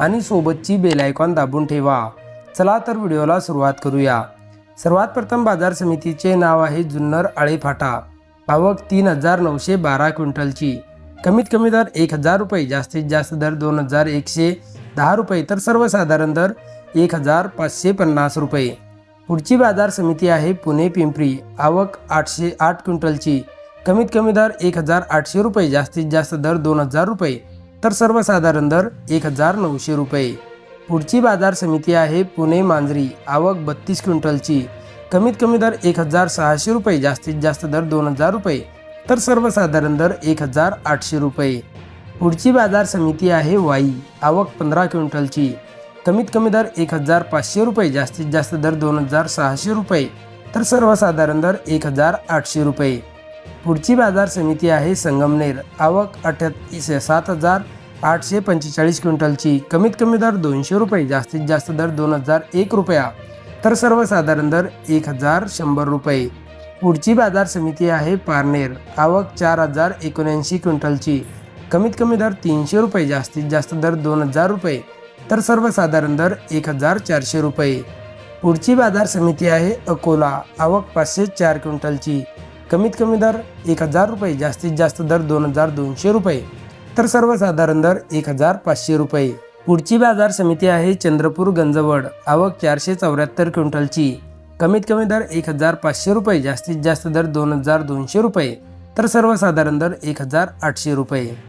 आणि सोबतची bell icon दाबून ठेवा. चला तर व्हिडिओला सुरुवात करूया. सर्वात प्रथम बाजार समितीचे नाव आहे जुन्नर आळेफाटा आवक तीन हजार नऊशे बारा क्विंटलची. कमीत कमी दर एक हजार रुपये जास्तीत जास्त दर दोन हजार एकशे दहा रुपये तर सर्वसाधारण दर एक हजार पाचशे पन्नास रुपये. पुढची बाजार समिती आहे पुणे पिंपरी. आवक आठशे आठ क्विंटलची. कमीत कमी दर एक हजार आठशे रुपये जास्तीत जास्त दर दोन हजार रुपये. तर सर्वसाधारण दर एक हजार नऊशे रुपये. पुढची बाजार समिती आहे पुणे मांजरी. आवक बत्तीस क्विंटलची. कमीत कमी दर एक हजार सहाशे रुपये. जास्तीत जास्त दर दोन हजार रुपये. तर सर्वसाधारण दर एक हजार आठशे रुपये. पुढची बाजार समिती आहे वाई. आवक पंधरा क्विंटलची. कमीत कमी दर एक हजार पाचशे रुपये. जास्तीत जास्त दर दोन हजार सहाशे रुपये. तर सर्वसाधारण दर एक हजार आठशे रुपये. पुढची बाजार समिती आहे संगमनेर. आवक अठ्याहत्तीस सात हजार आठशे पंचेचाळीस क्विंटलची. कमीत कमी दर दोनशे रुपये जास्तीत जास्त दर दोन हजार एक रुपया. तर सर्वसाधारण दर एक हजार शंभर रुपये. पुढची बाजार समिती आहे पारनेर. आवक चार हजार एकोणऐंशी क्विंटलची. कमीत कमी दर तीनशे रुपये जास्तीत जास्त दर दोन हजार रुपये. तर सर्वसाधारण दर एक हजार चारशे रुपये. पुढची बाजार समिती आहे अकोला. आवक पाचशे चार क्विंटलची. कमीत कमी दर एक हजार रुपये जास्तीत जास्त दर दोन हजार दोनशे रुपये. तर सर्वसाधारण दर एक हजार पाचशे रुपये. पुढची बाजार समिती आहे चंद्रपूर गंजवड. आवक चारशे चौऱ्याहत्तर क्विंटलची. कमीत कमी दर एक हजार पाचशे रुपये जास्तीत जास्त दर दोन हजार दोनशे रुपये. तर सर्वसाधारण दर एक हजार आठशे रुपये.